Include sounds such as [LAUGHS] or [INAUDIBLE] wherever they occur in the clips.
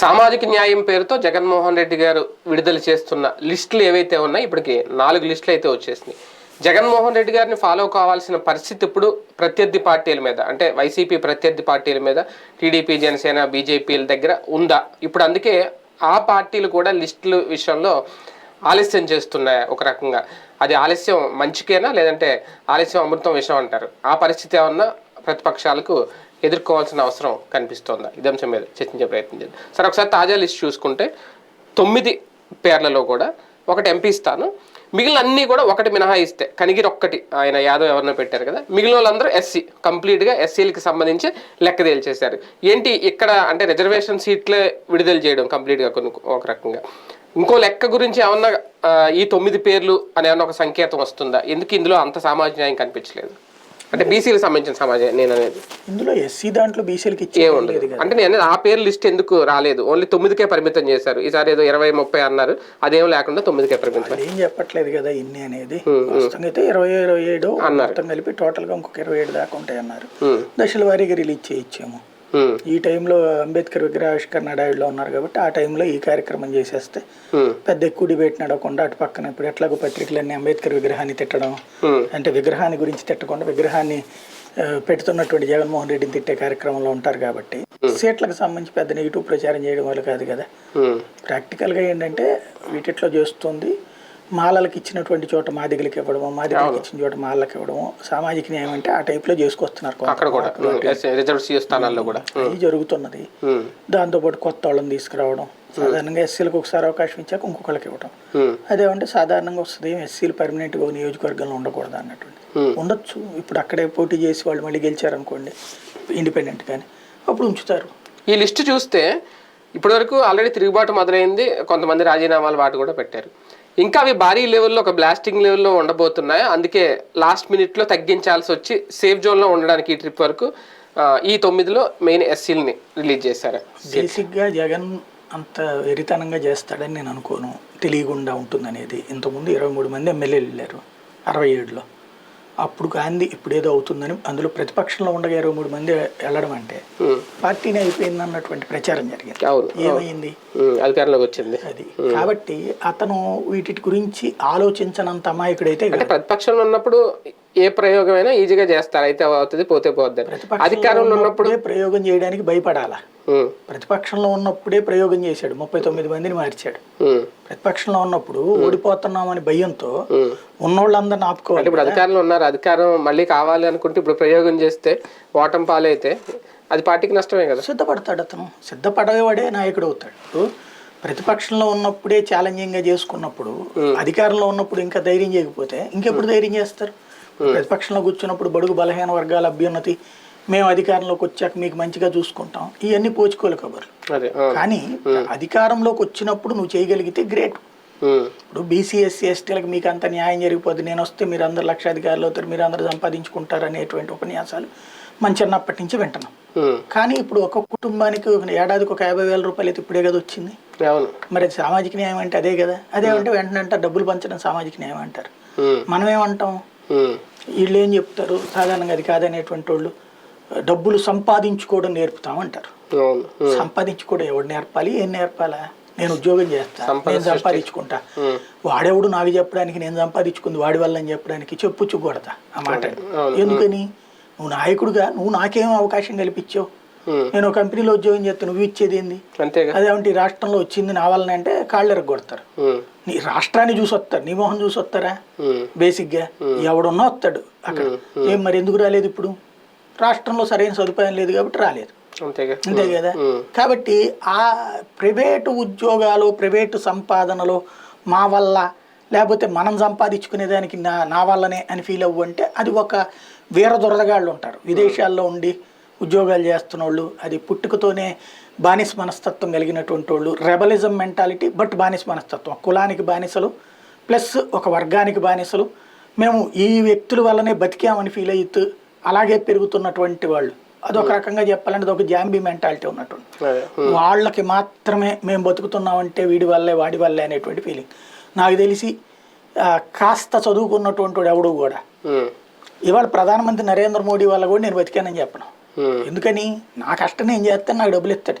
సామాజిక న్యాయం పేరుతో జగన్మోహన్ రెడ్డి గారు విడుదల చేస్తున్న లిస్టులు ఏవైతే ఉన్నాయో ఇప్పటికి నాలుగు లిస్టులు అయితే వచ్చేసినాయి. జగన్మోహన్ రెడ్డి గారిని ఫాలో కావాల్సిన పరిస్థితి ఇప్పుడు ప్రత్యర్థి పార్టీల మీద అంటే వైసీపీ ప్రత్యర్థి పార్టీల మీద టీడీపీ జనసేన బీజేపీల దగ్గర ఉందా? ఇప్పుడు అందుకే ఆ పార్టీలు కూడా లిస్టుల విషయంలో ఆలస్యం చేస్తున్నాయి ఒక రకంగా? అది ఆలస్యం మంచికేనా? లేదంటే ఆలస్యం అమృతం విషయం అంటారు. ఆ పరిస్థితి ఏమన్నా ప్రతిపక్షాలకు ఎదుర్కోవాల్సిన అవసరం కనిపిస్తోందా. ఇదే అంశం మీద చర్చించే ప్రయత్నం చేద్దాం. సరే ఒకసారి తాజా లిస్ట్ చూసుకుంటే తొమ్మిది పేర్లలో కూడా ఒకటి ఎంపీ ఇస్తాను మిగిలిన అన్నీ కూడా ఒకటి మినహాయిస్తే కనిగిరి ఒక్కటి ఆయన యాదవ్ ఎవరినో పెట్టారు కదా మిగిలిన వాళ్ళందరూ ఎస్సీ కంప్లీట్గా ఎస్సీలకి సంబంధించి లెక్క తేల్చేశారు ఏంటి ఇక్కడ అంటే రిజర్వేషన్ సీట్లే విడుదల చేయడం కంప్లీట్గా కొన్ని ఒక రకంగా. ఇంకో లెక్క గురించి ఏమన్నా ఈ తొమ్మిది పేర్లు అనే ఏమన్నా ఒక సంకేతం వస్తుందా? ఎందుకు ఇందులో అంత సామాజిక న్యాయం కనిపించలేదు? అంటే బీసీలకు సంబంధించిన సమాజం నేను అనేది. ఇందులో ఎస్సీ దాంట్లో బీసీలకి ఇచ్చే ఏముండదు అంటే నేను అనేది ఆ పేరు లిస్ట్ ఎందుకు రాలేదు? ఓన్లీ తొమ్మిదికే పరిమితం చేశారు. ఈసారి ఏదో ఇరవై ముప్పై అన్నారు. అదేం లేకుండా తొమ్మిదికే పరిమితం. ఏం చెప్పట్లేదు కదా ఇన్ని అనేది. అయితే ఇరవై ఇరవై ఏడు మొత్తం కలిపి టోటల్గా ఇంకొక ఇరవై ఏడు దాకా ఉంటాయి అన్నారు. దశల వారీగా రిలీజ్ చేయించాము. హ్మ్, ఈ టైంలో అంబేద్కర్ విగ్రహావిష్కరణ అడావిడిలో ఉన్నారు కాబట్టి ఆ టైంలో ఈ కార్యక్రమం చేసేస్తే హ్మ్, పెద్ద ఎక్కువ డిబేట్ నడవకుండా అటు పక్కన ఇప్పుడు ఎట్లాగో పత్రికలన్నీ అంబేద్కర్ విగ్రహాన్ని తిట్టడం హ్మ్, అంటే విగ్రహాన్ని గురించి తిట్టకుండా విగ్రహాన్ని పెడుతున్నటువంటి జగన్మోహన్ రెడ్డిని తిట్టే కార్యక్రమంలో ఉంటారు కాబట్టి సీట్లకు సంబంధించి పెద్ద నెగిటివ్ ప్రచారం చేయడం వల్ల కాదు కదా. ప్రాక్టికల్గా ఏంటంటే వీటిట్లో చేస్తుంది మాలలకు ఇచ్చినటువంటి చోట మాదిగలకి ఇవ్వడము మాదిగలకి ఇచ్చిన చోట మాలలకు ఇవ్వడము సామాజిక న్యాయం అంటే ఆ టైప్లో చేసుకొస్తున్నారు కొంత. అక్కడ కూడా. స్థానాల్లో కూడా. అది జరుగుతున్నది. దాంతోపాటు కొత్త వాళ్ళని తీసుకురావడం సాధారణంగా ఎస్సీలకు ఒకసారి అవకాశం ఇచ్చాక ఇంకొకళ్ళకి ఇవ్వడం హ్మ్, అదేమంటే సాధారణంగా వస్తుంది ఎస్సీలు పర్మనెంట్గా నియోజకవర్గంలో ఉండకూడదు అన్నటువంటి. ఉండొచ్చు. ఇప్పుడు అక్కడే పోటీ చేసి వాళ్ళు మళ్ళీ గెలిచారనుకోండి ఇండిపెండెంట్ కానీ అప్పుడు ఉంచుతారు. ఈ లిస్ట్ చూస్తే ఇప్పటివరకు ఆల్రెడీ తిరుగుబాటు మొదలైంది కొంతమంది రాజీనామాలు వాటి కూడా పెట్టారు. ఇంకా అవి భారీ లెవెల్లో ఒక బ్లాస్టింగ్ లెవెల్లో ఉండబోతున్నాయి. అందుకే లాస్ట్ మినిట్లో తగ్గించాల్సి వచ్చి సేఫ్ జోన్లో ఉండడానికి ఈ ట్రిప్ వరకు ఈ తొమ్మిదిలో మెయిన్ ఎస్సీల్ని రిలీజ్ చేశారు. బేసిక్గా జగన్ అంత వెరితనంగా చేస్తాడని నేను అనుకోను. తెలియకుండా ఉంటుందనేది. ఇంతకుముందు ఇరవై మూడు మంది ఎమ్మెల్యేలు వెళ్ళారు అరవై ఏడులో. అప్పుడు గాంధీ ఇప్పుడు ఏదో అవుతుందని అందులో ప్రతిపక్షంలో ఉండగా ఇరవై మూడు మంది వెళ్ళడం అంటే పార్టీని అయిపోయింది అన్నటువంటి ప్రచారం జరిగింది. అవును ఏమైంది? అధికారంలోకి వచ్చింది. అది. కాబట్టి అతను వీటి గురించి ఆలోచించనంత అమాయకుడైతే. ప్రతిపక్షంలో ఉన్నప్పుడు ఏ ప్రయోగమైనా ఈజీగా చేస్తారు. అయితే అవుతుంది పోతే పోద్ది. అధికారంలో ఉన్నప్పుడు ప్రయోగం చేయడానికి భయపడాలా? ప్రతిపక్షంలో ఉన్నప్పుడే ప్రయోగం చేశాడు. ముప్పై తొమ్మిది మందిని మార్చాడు. ప్రతిపక్షంలో ఉన్నప్పుడు ఓడిపోతున్నామని భయంతో. ఉన్నోళ్ళందరిని ఆపుకోవాలి ఇప్పుడు అధికారంలో ఉన్నారు. అధికారం మళ్ళీ కావాలి అనుకుంటే ఇప్పుడు ప్రయోగం చేస్తే ఓటం పాలైతే అది పార్టీకి నష్టమే కదా. సిద్ధపడతాడు అతను. సిద్ధపడేవాడే నాయకుడు అవుతాడు. ఇప్పుడు ప్రతిపక్షంలో ఉన్నప్పుడే ఛాలెంజింగ్గా చేసుకున్నప్పుడు అధికారంలో ఉన్నప్పుడు ఇంకా ధైర్యం చేయకపోతే ఇంకెప్పుడు ధైర్యం చేస్తారు? ప్రతిపక్షంలో కూర్చున్నప్పుడు బడుగు బలహీన వర్గాల అభ్యున్నతి మేము అధికారంలోకి వచ్చాక మీకు మంచిగా చూసుకుంటాం. ఇవన్నీ పోచుకోలు కబుర్లు. కానీ అధికారంలోకి వచ్చినప్పుడు నువ్వు చేయగలిగితే గ్రేట్. ఇప్పుడు బీసీ ఎస్సీ ఎస్టీలకు మీకు అంత న్యాయం జరిగిపోద్ది. నేను వస్తే మీరు అందరు లక్షాధికారులు అవుతారు మీరు అందరూ సంపాదించుకుంటారు అనేటువంటి ఉపన్యాసాలు మన చిన్నప్పటి నుంచి వింటున్నాం. కానీ ఇప్పుడు ఒక కుటుంబానికి ఏడాదికి ఒక యాభై వేల రూపాయలు అయితే ఇప్పుడే కదా వచ్చింది. మరి సామాజిక న్యాయం అంటే అదే కదా. అదే అంటే వెంటనే అంటారు డబ్బులు పంచడం సామాజిక న్యాయం అంటారు. ఉమ్, మనం ఏమంటాం ఉమ్, వీళ్ళు ఏం చెప్తారు? సాధారణంగా అది కాదనేటువంటి వాళ్ళు డబ్బులు సంపాదించుకోవడం నేర్పుతాం అంటారు అవును. ఉమ్, సంపాదించుకోవడం ఎవడు నేర్పాలి? ఏం నేర్పాలా? నేను ఉద్యోగం చేస్తా నేను సంపాదించుకుంటా. వాడెవడు నాకు చెప్పడానికి నేను సంపాదించుకుంది వాడి వల్ల అని చెప్పడానికి చెప్పుచ్చు కొడతా ఆ మాట. ఎందుకని? నువ్వు నాయకుడుగా నువ్వు నాకేం అవకాశం కల్పించావు? నేను కంపెనీలో ఉద్యోగం చేస్తే నువ్వు ఇచ్చేది ఏంది? అదేమంటే ఈ రాష్ట్రంలో వచ్చింది నా వల్లనే అంటే కాళ్ళు ఎరగొడతారు. ఉమ్, నీ రాష్ట్రాన్ని చూసి వస్తారు నీ మొహం చూసి వస్తారా? బేసిక్గా ఎవడున్నా వస్తాడు అక్కడ. ఏం మరి ఎందుకు రాలేదు ఇప్పుడు? రాష్ట్రంలో సరైన సదుపాయం లేదు కాబట్టి రాలేదు. అంతే కదా? కాబట్టి ఆ ప్రైవేటు ఉద్యోగాలు ప్రైవేటు సంపాదనలో మా వల్ల లేకపోతే మనం సంపాదించుకునే దానికి నా నా వల్లనే అని ఫీల్ అవ్వు అంటే అది ఒక వీర దొరదగాళ్ళు ఉంటారు. విదేశాల్లో ఉండి ఉద్యోగాలు చేస్తున్న వాళ్ళు అది పుట్టుకతోనే బానిస మనస్తత్వం కలిగినటువంటి వాళ్ళు. రెబలిజం మెంటాలిటీ బట్ బానిస మనస్తత్వం. కులానికి బానిసలు ప్లస్ ఒక వర్గానికి బానిసలు. మేము ఈ వ్యక్తుల వల్లనే బతికామని ఫీల్ అవుతూ అలాగే పెరుగుతున్నటువంటి వాళ్ళు. అదొక రకంగా చెప్పాలంటే ఒక జాంబీ మెంటాలిటీ ఉన్నటువంటి. అదే. వాళ్ళకి మాత్రమే మేము బతుకుతున్నామంటే వీడి వల్లే వాడి వల్లే అనేటువంటి ఫీలింగ్ నాకు తెలిసి కాస్త చదువుకున్నటువంటి వాడు ఎవడు కూడా ఉమ్, ఇవాళ ప్రధానమంత్రి నరేంద్ర మోడీ వల్ల కూడా నేను బతికానని చెప్పను. ఎందుకని? నా కష్టం నేను చేస్తాను నాకు డబ్బులు ఇస్తాడు.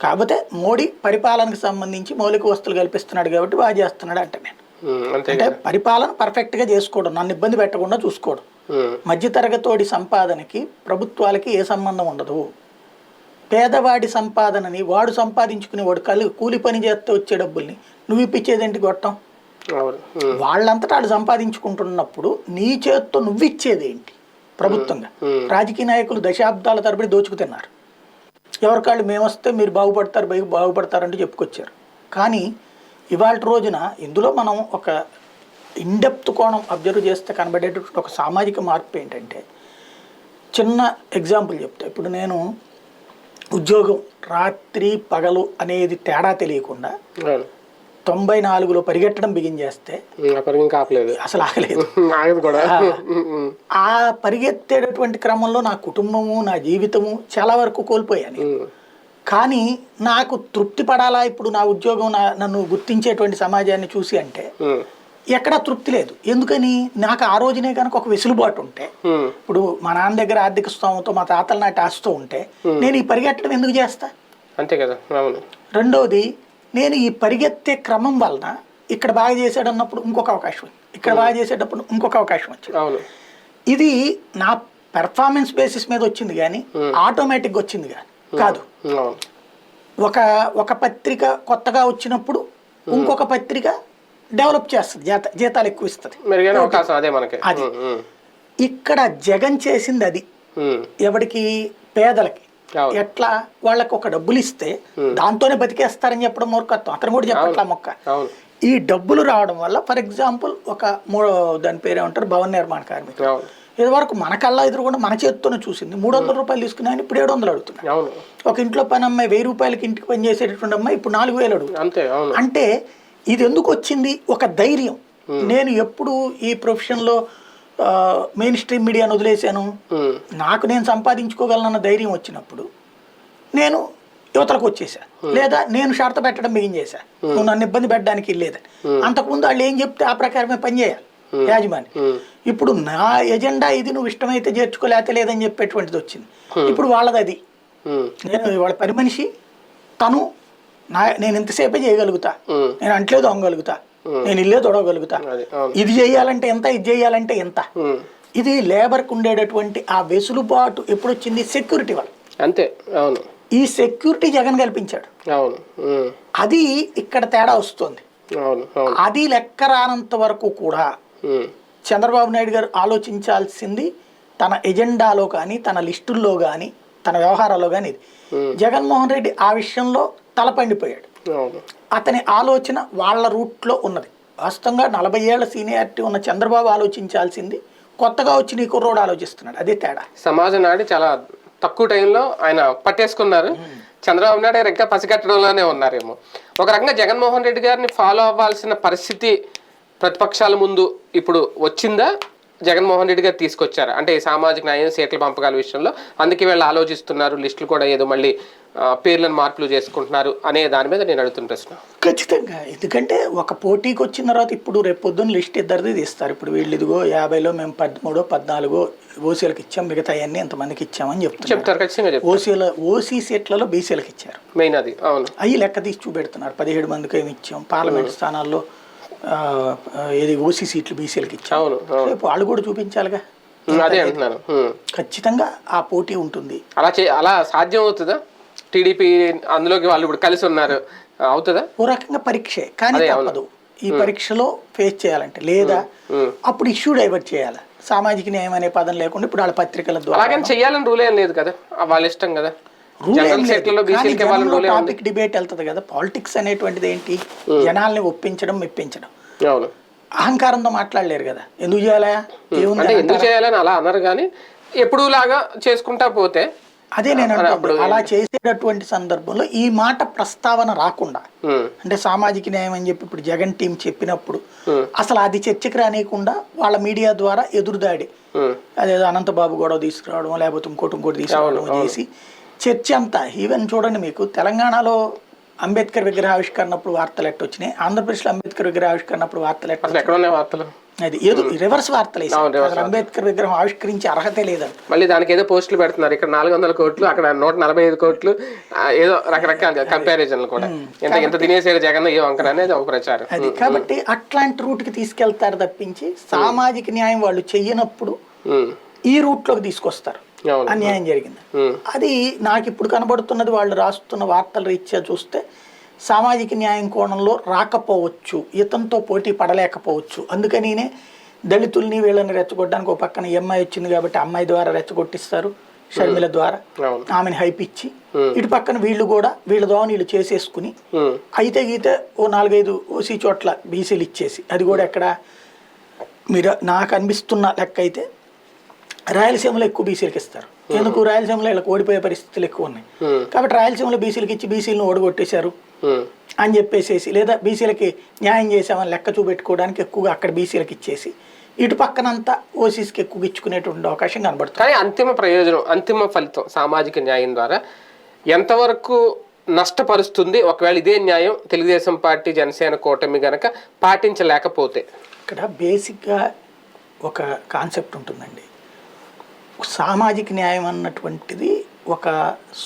కాకపోతే మోడీ పరిపాలనకు సంబంధించి మౌలిక వస్తువులు కల్పిస్తున్నాడు కాబట్టి బాగా చేస్తున్నాడు అంటే నేను. అంటే పరిపాలన పర్ఫెక్ట్గా చేసుకోవడం నన్ను ఇబ్బంది పెట్టకుండా చూసుకోవడం మధ్యతరగతోడి సంపాదనకి ప్రభుత్వాలకి ఏ సంబంధం ఉండదు. పేదవాడి సంపాదనని వాడు సంపాదించుకునే వాడు కలి కూలి పని చేస్తే వచ్చే డబ్బుల్ని. నువ్వు ఇప్పించేదేంటి గొట్టం? వాళ్ళంతటా వాళ్ళు సంపాదించుకుంటున్నప్పుడు నీ చేత్తో నువ్వు ఇచ్చేదేంటి? ప్రభుత్వంగా. రాజకీయ నాయకులు దశాబ్దాల తరబడి దోచుకు తిన్నారు ఎవరికాళ్ళు మేము వస్తే మీరు బాగుపడతారు బాగుపడతారంటూ చెప్పుకొచ్చారు. కానీ ఇవాళ రోజున ఇందులో మనం ఒక ఇన్డెప్త్ కోణం అబ్జర్వ్ చేస్తే కనబడేటటువంటి ఒక సామాజిక మార్పు ఏంటంటే చిన్న ఎగ్జాంపుల్ చెప్తా. ఇప్పుడు నేను ఉద్యోగం రాత్రి పగలు అనేది తేడా తెలియకుండా తొంభై నాలుగులో పరిగెట్టడం బిగిన్ చేస్తే ఉమ్, అప్పటికి ఇంకా ఆపలేదు. అసలు ఆగలేదు. [LAUGHS] ఆ. పరిగెత్తేటటువంటి క్రమంలో నా కుటుంబము నా జీవితము చాలా వరకు కోల్పోయాను. కానీ నాకు తృప్తి పడాలా ఇప్పుడు నా ఉద్యోగం నన్ను గుర్తించేటువంటి సమాజాన్ని చూసి అంటే ఎక్కడా తృప్తి లేదు. ఎందుకని? నాకు ఆ రోజునే కనుక ఒక వెసులుబాటు ఉంటే ఇప్పుడు మా నాన్న దగ్గర ఆర్థిక స్తోమతో మా తాతల నాటి ఆస్తితో ఉంటే నేను ఈ పరిగెట్టడం ఎందుకు చేస్తా? అంతే కదా రెండోది నేను ఈ పరిగెత్తే క్రమం వలన ఇక్కడ బాగా చేసాడు అన్నప్పుడు ఇంకొక అవకాశం ఉంది ఇక్కడ బాగా చేసేటప్పుడు ఇంకొక అవకాశం వచ్చింది. అవును. ఇది నా పెర్ఫార్మెన్స్ బేసిస్ మీద వచ్చింది కానీ ఆటోమేటిక్గా వచ్చింది కానీ కాదు. ఒక ఒక పత్రిక కొత్తగా వచ్చినప్పుడు ఇంకొక పత్రిక డెవలప్ చేస్తుంది జీత జీతాలు ఎక్కువ ఇస్తుంది. మెరుగైన అవకాశం అదే మనకి. ఇక్కడ జగన్ చేసింది అది. ఎవరికి పేదలకి. ఎట్లా? వాళ్ళకి ఒక డబ్బులు ఇస్తే దాంతోనే బతికేస్తారని చెప్పడం మూర్ఖత్వం. అతను కూడా చెప్పట్లా మొక్క. ఈ డబ్బులు రావడం వల్ల ఫర్ ఎగ్జాంపుల్ ఒక మూడో దాని పేరు ఏమంటారు? భవన నిర్మాణ కార్మికులు ఇదివరకు మన కళ్ళ ఎదురు మన చేతితోనే చూసింది. మూడు వందల రూపాయలు తీసుకున్నాయని ఇప్పుడు ఏడు వందలు అడుగుతున్నాయి ఒక ఇంట్లో పని అమ్మాయి వెయ్యి రూపాయలకి ఇంటికి పని చేసేటటువంటి అమ్మాయి ఇప్పుడు నాలుగు వేలు అడుగుతుంది అంటే ఇది ఎందుకు వచ్చింది? ఒక ధైర్యం. నేను ఎప్పుడు ఈ ప్రొఫెషన్లో మెయిన్ స్ట్రీమ్ మీడియాను వదిలేశాను. నాకు నేను సంపాదించుకోగలనన్న ధైర్యం వచ్చినప్పుడు నేను యువతలకు వచ్చేసా లేదా నేను షరత పెట్టడం బిగించేసా నువ్వు నన్ను ఇబ్బంది పెట్టడానికి లేదని అంతకుముందు వాళ్ళు ఏం చెప్తే ఆ ప్రకారమే పనిచేయాలి యాజమాని ఇప్పుడు నా ఎజెండా ఇది నువ్వు ఇష్టమైతే చేర్చుకోలేతే లేదని చెప్పేటువంటిది వచ్చింది. ఇప్పుడు వాళ్ళది అది. నేను వాళ్ళ పని మనిషి తను నా నేను ఇంతసేపే చేయగలుగుతా. నేను అంట్లే దొంగలుగుతా నేను ఇల్లే అవును. ఇది చేయాలంటే ఎంత ఇది చేయాలంటే ఎంత. ఇది లేబర్కి ఉండేటటువంటి ఆ వెసులుబాటు ఎప్పుడు వచ్చింది సెక్యూరిటీ వల్ల అంతే అవును. ఈ సెక్యూరిటీ జగన్ కల్పించాడు. అవును అది ఇక్కడ తేడా వస్తుంది. అది లెక్క రానంత వరకు కూడా చంద్రబాబు నాయుడు గారు ఆలోచించాల్సింది తన ఎజెండాలో కానీ తన లిస్టుల్లో కానీ తన వ్యవహారాల్లో కానీ ఇది. జగన్మోహన్ రెడ్డి ఆ విషయంలో తలపండిపోయాడు. అతని ఆలోచన వాళ్ళ రూట్లో ఉన్నది. వాస్తవంగా నలభై ఏళ్ళ సీనియారిటీ ఉన్న చంద్రబాబు ఆలోచించాల్సింది కొత్తగా వచ్చిన ఈ కుర్రోడు ఆలోచిస్తున్నాడు. అదే తేడా. సమాజం నాడి చాలా తక్కువ టైంలో ఆయన పట్టేసుకున్నారు. చంద్రబాబు నాయుడు గారు ఇంకా పసిగట్టడంలోనే ఉన్నారేమో. ఒక రకంగా జగన్మోహన్ రెడ్డి గారిని ఫాలో అవ్వాల్సిన పరిస్థితి ప్రతిపక్షాల ముందు ఇప్పుడు వచ్చిందా? జగన్మోహన్ రెడ్డి గారు తీసుకొచ్చారు? అంటే ఈ సామాజిక న్యాయం సీట్ల పంపకాల విషయంలో అందుకే వీళ్ళు ఆలోచిస్తున్నారు. లిస్టులు కూడా ఏదో మళ్ళీ పేర్లను మార్పులు చేసుకుంటున్నారు అనే దాని మీద నేను అడుగుతున్న ప్రశ్న. ఖచ్చితంగా. ఎందుకంటే ఒక పోటీకి వచ్చిన తర్వాత ఇప్పుడు రేపు పొద్దున్న లిస్ట్ ఇద్దరిది తీస్తారు. ఇప్పుడు వీళ్ళు ఇదిగో యాభైలో మేము పదమూడో పద్నాలుగో ఓసీలకు ఇచ్చాం మిగతా అన్ని ఎంతమందికి ఇచ్చామని చెప్తున్నారు. చెప్తారు ఖచ్చితంగా చెప్తారు. ఓసీల ఓసీ సీట్లలో బీసీలకు ఇచ్చారు. మెయిన్ అది అవును. అవి లెక్క తీసి చూపెడుతున్నారు. పదిహేడు మందికి ఏమి ఇచ్చాం పార్లమెంట్ స్థానాల్లో ఏది ఓసీ సీట్లు బీసీలకు ఇచ్చాం. రేపు వాళ్ళు కూడా చూపించాలిగా. అదే అంటున్నాను. ఖచ్చితంగా ఆ పోటీ ఉంటుంది. అలా అలా సాధ్యం అవుతుందా? టీడీపీ అందులోకి వాళ్ళు ఇప్పుడు కలిసి ఉన్నారు. అవుతుందా? ఓ రకంగా పరీక్షే కానీ. తప్పదు. ఈ పరీక్షలో ఫేస్ చేయాలంటే లేదా. అప్పుడు ఇష్యూ డైవర్ట్ చేయాలి. సామాజిక న్యాయం అనే పదం లేకుండా ఇప్పుడు వాళ్ళ పత్రికల ద్వారా అలాగని చెయ్యాలని రూల్ ఏం లేదు కదా? వాళ్ళ ఇష్టం కదా? టాపిక్ డిబేట్ వెళ్తుంది కదా? పాలిటిక్స్ అనేటువంటిది ఏంటి? జనాల్ని ఒప్పించడం మెప్పించడం. అహంకారంతో మాట్లాడలేరు కదా? ఎందుకు చేయాలా? ఎందుకు చేయాలని అలా అన్నారు కానీ ఎప్పుడు లాగా చేసుకుంటా పోతే అదే నేను అంటుంది. అలా చేసేటటువంటి సందర్భంలో ఈ మాట ప్రస్తావన రాకుండా అంటే సామాజిక న్యాయం అని చెప్పి ఇప్పుడు జగన్ టీం చెప్పినప్పుడు. అసలు అది చర్చకు రానియకుండా వాళ్ళ మీడియా ద్వారా ఎదురుదాడి అదేదో అనంతబాబు గొడవ తీసుకురావడం లేకపోతే ఇంకోటి ఇంకోటి తీసుకురావడం చేసి చర్చ అంతా ఈవెన్ చూడండి మీకు తెలంగాణలో అంబేద్కర్ విగ్రహావిష్కరణప్పుడు వార్తలు ఎట్ట వచ్చినాయి ఆంధ్రప్రదేశ్లో అంబేద్కర్ విగ్రహావిష్కరణప్పుడు వార్తలు ఎట్ట వార్తలు? అది ఏదో రివర్స్ వార్తలు అంబేద్కర్ విగ్రహం ఆవిష్కరించే అర్హతే లేదంట మళ్ళీ దానికి ఏదో పోస్టులు పెడుతున్నారు. ఇక్కడ నాలుగు వందల కోట్లు అక్కడ నూట నలభై ఐదు కోట్లు ఏదో రకరకాల కంపారిజన్లు కూడా. ఎంత ఎంత తినేసారు జగన్ ఏ వంకర అనేది ఒక ప్రచారం. అది కాబట్టి అట్లాంటి రూట్కి తీసుకెళ్తారు తప్పించి సామాజిక న్యాయం వాళ్ళు చెయ్యనప్పుడు ఈ రూట్లోకి తీసుకొస్తారు. అవును. అన్యాయం జరిగింది. అది నాకు ఇప్పుడు కనబడుతున్నది వాళ్ళు రాస్తున్న వార్తల రీత్యా చూస్తే సామాజిక న్యాయం కోణంలో రాకపోవచ్చు ఇతనితో పోటీ పడలేకపోవచ్చు. అందుకనినే దళితుల్ని వీళ్ళని రెచ్చగొట్టడానికి ఒక పక్కన అమ్మాయి వచ్చింది కాబట్టి అమ్మాయి ద్వారా రెచ్చగొట్టిస్తారు షర్మిల ద్వారా. ఆమెను హైప్ ఇచ్చి ఇటు పక్కన వీళ్ళు కూడా వీళ్ళ ద్వారా వీళ్ళు చేసేసుకుని అయితే గీతే ఓ నాలుగైదు ఓసీ చోట్ల బీసీలు ఇచ్చేసి అది కూడా ఎక్కడ మీరు నాకు అనిపిస్తున్న లెక్క అయితే రాయలసీమలో ఎక్కువ బీసీలకు ఇస్తారు. ఎందుకు? రాయలసీమలో వీళ్ళకి ఓడిపోయే పరిస్థితులు ఎక్కువ ఉన్నాయి. కాబట్టి రాయలసీమలో బీసీలకు ఇచ్చి బీసీలను ఓడగొట్టేశారు. అని చెప్పేసేసి లేదా బీసీలకి న్యాయం చేసామని లెక్క చూపెట్టుకోవడానికి ఎక్కువగా అక్కడ బీసీలకు ఇచ్చేసి ఇటు పక్కనంతా ఓసీస్కి ఎక్కువ ఇచ్చుకునేటువంటి అవకాశం కనబడుతుంది. కానీ అంతిమ ప్రయోజనం అంతిమ ఫలితం సామాజిక న్యాయం ద్వారా ఎంతవరకు నష్టపరుస్తుంది? ఒకవేళ ఇదే న్యాయం తెలుగుదేశం పార్టీ జనసేన కూటమి గనక పాటించలేకపోతే? ఇక్కడ బేసిక్గా ఒక కాన్సెప్ట్ ఉంటుందండి. సామాజిక న్యాయం అన్నటువంటిది ఒక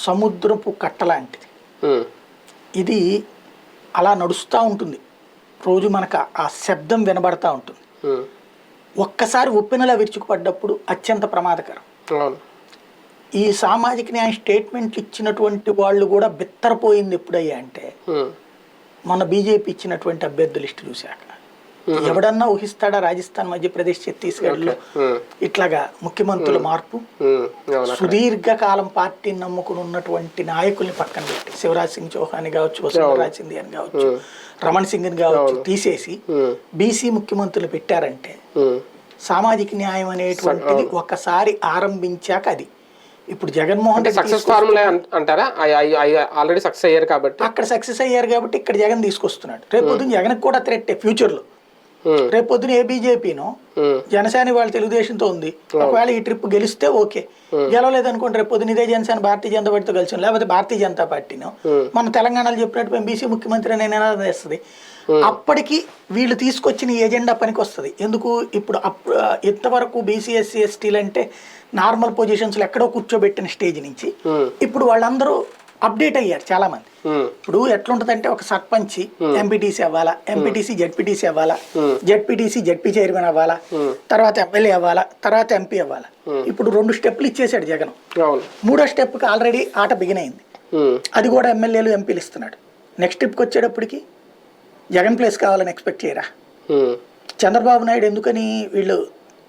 సముద్రపు కట్ట లాంటిది. ఇది అలా నడుస్తూ ఉంటుంది. రోజు మనకు ఆ- శబ్దం వినబడతా ఉంటుంది. ఒక్కసారి ఉప్పెనలా విరుచుకుపడ్డప్పుడు అత్యంత ప్రమాదకరం. ఈ సామాజిక న్యాయం స్టేట్మెంట్లు ఇచ్చినటువంటి వాళ్ళు కూడా బిత్తరపోయింది ఎప్పుడయ్యా అంటే మన బీజేపీ ఇచ్చినటువంటి అభ్యర్థుల లిస్టు చూశాక. ఎవడన్నా ఊహిస్తాడా రాజస్థాన్ మధ్యప్రదేశ్ ఛత్తీస్గఢ్లో ఇట్లాగా ముఖ్యమంత్రుల మార్పు సుదీర్ఘకాలం పార్టీని నమ్ముకుని ఉన్నటువంటి నాయకుల్ని పక్కన పెట్టి శివరాజ్ సింగ్ చౌహాన్ కావచ్చు వసుంధరాజ్ సింధియా అని కావచ్చు రమణ్ సింగ్ కావచ్చు తీసేసి బీసీ ముఖ్యమంత్రులు పెట్టారంటే సామాజిక న్యాయం అనేటువంటిది ఒకసారి ఆరంభించాక అది. ఇప్పుడు జగన్మోహన్ రెడ్డి సక్సెస్ ఫార్ములా అంటారా? ఆల్రెడీ సక్సెస్ అయ్యారు కాబట్టి. అక్కడ సక్సెస్ అయ్యారు కాబట్టి ఇక్కడ జగన్ తీసుకొస్తున్నాడు. రేపు పొద్దున జగన్కి కూడా థ్రెట్ ఫ్యూచర్లో ఉమ్, రేపు పొద్దున ఏ బీజేపీనో జనసేన వాళ్ళ తెలుగుదేశంతో ఉంది. ఒకవేళ ఈ ట్రిప్ గెలిస్తే ఓకే. గెలవలేదు అనుకోండి రేపు పొద్దున ఇదే జనసేన భారతీయ జనతా పార్టీతో కలిసి లేకపోతే భారతీయ జనతా పార్టీనో. మన తెలంగాణలో చెప్పినట్టు బీసీ ముఖ్యమంత్రి అనే నినాదం వేస్తుంది అప్పటికి వీళ్ళు తీసుకొచ్చిన ఎజెండా పనికి వస్తుంది ఎందుకు? ఇప్పుడు అప్ ఇంతవరకు బీసీ ఎస్సీ ఎస్టీలు అంటే నార్మల్ పొజిషన్స్లో ఎక్కడో కూర్చోబెట్టిన స్టేజ్ నుంచి ఇప్పుడు వాళ్ళందరూ అప్డేట్ అయ్యారు చాలా మంది ఇప్పుడు ఎట్లుంటదంటే ఒక సర్పంచ్ ఎంపీటీసీ అవ్వాలా ఎంపీటీసీ జడ్పీటీసీ అవ్వాలా జడ్పీటీసీ జడ్పీ చైర్మన్ అవ్వాలా తర్వాత ఎమ్మెల్యే అవ్వాలా తర్వాత ఎంపీ అవ్వాలా. ఇప్పుడు రెండు స్టెప్లు ఇచ్చేసాడు జగన్. మూడో స్టెప్కి ఆల్రెడీ ఆట బిగిన్ అయింది. అది కూడా ఎమ్మెల్యేలు ఎంపీలు ఇస్తున్నాడు. నెక్స్ట్ స్టెప్కి వచ్చేటప్పటికి జగన్ ప్లేస్ కావాలని ఎక్స్పెక్ట్ చేయరా? చంద్రబాబు నాయుడు ఎందుకని వీళ్ళు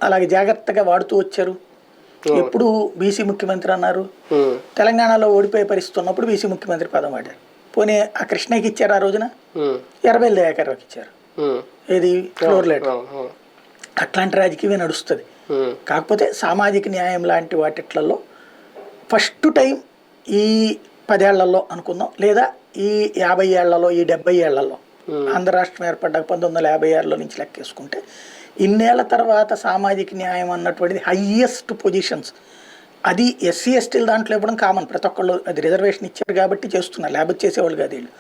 అలాగే జాగ్రత్తగా వాడుతూ వచ్చారు? ఎప్పుడు బీసీ ముఖ్యమంత్రి అన్నారు? తెలంగాణలో ఓడిపోయే పరిస్థితి ఉన్నప్పుడు బీసీ ముఖ్యమంత్రి పదం వాడారు. పోనీ ఆ కృష్ణకి ఇచ్చారు ఆ రోజున? ఎర్రబెల్లి దయాకర్రావుకి ఇచ్చారు. ఏది? Floor letter. అట్లాంటి రాజకీయమే నడుస్తుంది. కాకపోతే సామాజిక న్యాయం లాంటి వాటిట్లలో ఫస్ట్ టైం ఈ పదేళ్ళలో అనుకుందాం. లేదా ఈ యాభై ఏళ్ళలో ఈ డెబ్బై ఏళ్ళలో. ఆంధ్ర రాష్ట్రం ఏర్పడ్డాక పంతొమ్మిది వందల యాభై ఆరులో నుంచి లెక్కేసుకుంటే ఇన్నేళ్ళ తర్వాత సామాజిక న్యాయం అన్నటువంటిది హయ్యెస్ట్ పొజిషన్స్ అది ఎస్సీ ఎస్టీల దాంట్లో ఇవ్వడం కామన్ ప్రతి ఒక్కళ్ళు అది రిజర్వేషన్ ఇచ్చారు కాబట్టి చేస్తున్నారు. లేకపోతే చేసేవాళ్ళు కాదు వీళ్ళు.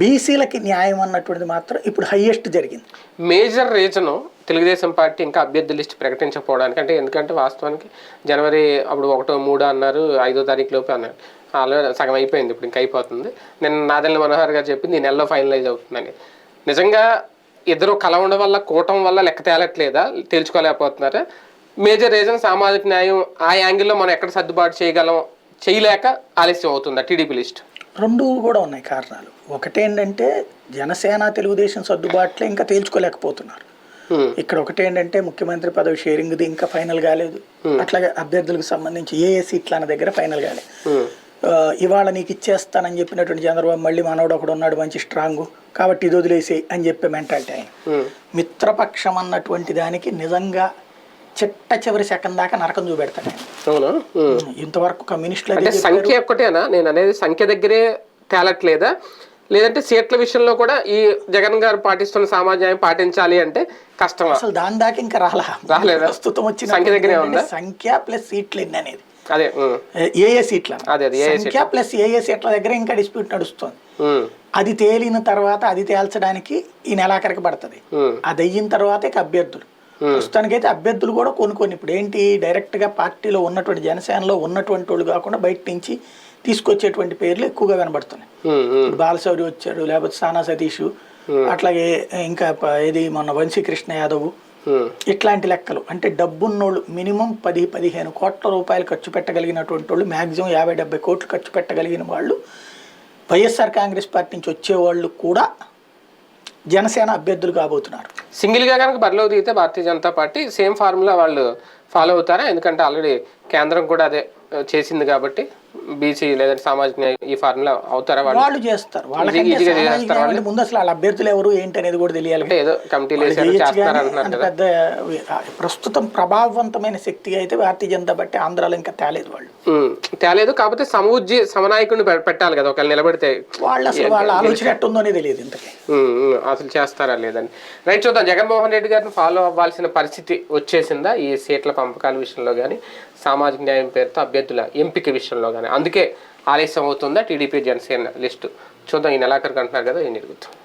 బీసీలకి న్యాయం అన్నటువంటిది మాత్రం ఇప్పుడు హయ్యెస్ట్ జరిగింది. మేజర్ రీజను తెలుగుదేశం పార్టీ ఇంకా అభ్యర్థి లిస్ట్ ప్రకటించకపోవడానికి అంటే ఎందుకంటే వాస్తవానికి జనవరి అప్పుడు ఒకటో మూడో అన్నారు ఐదో తారీఖు లోపే అన్నారు. ఆల్రెడీ సగం అయిపోయింది ఇప్పుడు ఇంకా అయిపోతుంది. నేను నాదెల్ల మనోహర్ గారు చెప్పింది ఈ నెలలో ఫైనలైజ్ అవుతుందని. నిజంగా ఇద్దరు కలవడం వల్ల కూటం వల్ల లెక్క తేలట్లేదా? తేల్చుకోలేకపోతున్నారా. మేజర్ రీజన్ సామాజిక న్యాయం ఆ యాంగిల్లో మనం ఎక్కడ సర్దుబాటు చేయగలం చేయలేక ఆలస్యం అవుతుందా టీడీపీ లిస్ట్? రెండు కూడా ఉన్నాయి కారణాలు. ఒకటేంటంటే జనసేన తెలుగుదేశం సర్దుబాట్లే ఇంకా తేల్చుకోలేకపోతున్నారు. ఉమ్, ఇక్కడ ఒకటేంటంటే ముఖ్యమంత్రి పదవి షేరింగ్ది ఇంకా ఫైనల్ కాలేదు. అట్లాగే అభ్యర్థులకు సంబంధించి ఏ ఏ సీట్ల అన్న దగ్గర ఫైనల్ కాలేదు ఆ, ఇవాళ నీకు ఇచ్చేస్తానని చెప్పినటువంటి చంద్రబాబు మళ్ళీ మనోడు ఒకడు ఉన్నాడు మంచి స్ట్రాంగ్ కాబట్టి ఇది వదిలేసేయి అని చెప్పే మెంటాలిటీ ఆయన. మిత్రపక్షం అన్నటువంటి దానికి నిజంగా చిట్ట చివరి సెకండ్ దాకా నరకం చూపెడతాడు అవునా. ఇంతవరకు కమ్యూనిస్టులు అదే సంఖ్య ఒక్కటేనా? నేను అనేది సంఖ్య దగ్గరే తేలట్లేదా? లేదంటే సీట్ల విషయంలో కూడా ఈ జగన్ గారు పాటిస్తున్న సామాన్యాయం పాటించాలి అంటే కష్టమా? అసలు దాని దాకా ఇంకా రాలా. రాలేదా? ప్రస్తుతం వచ్చిన సంఖ్య దగ్గరే ఉందా? సంఖ్య ప్లస్ సీట్లు ఎన్ని అనేది అదే ఏఏ సీట్ల? అదే, సంఖ్య ప్లస్ ఏఏ సీట్ల దగ్గర ఇంకా డిస్ప్యూట్ నడుస్తుంది. అది తేలిన తర్వాత అది తేల్చడానికి ఈ నెలాఖరికి పడుతుంది. అది అయిన తర్వాత ఇక అభ్యర్థులు. ప్రస్తుతానికైతే అభ్యర్థులు కూడా కొన్ని కొన్ని. ఇప్పుడు ఏంటి డైరెక్ట్గా పార్టీలో ఉన్నటువంటి జనసేనలో ఉన్నటువంటి వాళ్ళు కాకుండా బయట నుంచి తీసుకొచ్చేటువంటి పేర్లు ఎక్కువగా కనబడుతున్నాయి. బాలశౌరి వచ్చాడు లేకపోతే సానా సతీష్ అట్లాగే ఇంకా ఇది మన వంశీకృష్ణ యాదవ్. ఇట్లాంటి లెక్కలు. అంటే డబ్బున్నోళ్ళు మినిమం పది పదిహేను కోట్ల రూపాయలు ఖర్చు పెట్టగలిగినటువంటి వాళ్ళు మ్యాక్సిమం యాభై డెబ్బై కోట్లు ఖర్చు పెట్టగలిగిన వాళ్ళు వైఎస్ఆర్ కాంగ్రెస్ పార్టీ నుంచి వచ్చేవాళ్ళు కూడా జనసేన అభ్యర్థులు కాబోతున్నారు. సింగిల్గా కనుక బరిలో దిగితే Bharatiya Janata party same formula వాళ్ళు ఫాలో అవుతారా? ఎందుకంటే ఆల్రెడీ కేంద్రం కూడా అదే చేసింది కాబట్టి. బీసీ లేదంటే సామాజిక న్యాయం ఈ ఫార్ములా అవుతారా వాళ్ళు? వాళ్ళు చేస్తారు. అంటే ముందు అసలు వాళ్ళ. అభ్యర్థులు ఎవరు ఏంటి అనేది కూడా తెలియాలి. ఏదో కమిటీలు పెద్ద ప్రస్తుతం ప్రభావవంతమైన శక్తిగా అయితే భారతీయ జనతా పార్టీ ఆంధ్రాలో ఇంకా తేలేదు వాళ్ళు. తేలేదు కాకపోతే సమూజ్జి సమనాయకుడిని పెట్టాలి కదా ఒకవేళ నిలబెడితే. వాళ్ళు అసలు వాళ్ళ ఆలోచన ఎట్టుందోనే తెలియదు ఇంతకీ. అసలు చేస్తారా లేదని. రైట్ చూద్దాం. జగన్మోహన్ రెడ్డి గారిని ఫాలో అవ్వాల్సిన పరిస్థితి వచ్చేసిందా ఈ సీట్ల పంపకాల విషయంలో కానీ సామాజిక న్యాయం పేరుతో అభ్యర్థుల ఎంపిక విషయంలో కానీ అందుకే ఆలస్యం అవుతుందా టీడీపీ జనసేన లిస్టు? చూద్దాం ఈ నెలాఖరికి అంటున్నారు కదా ఏం జరుగుతుంది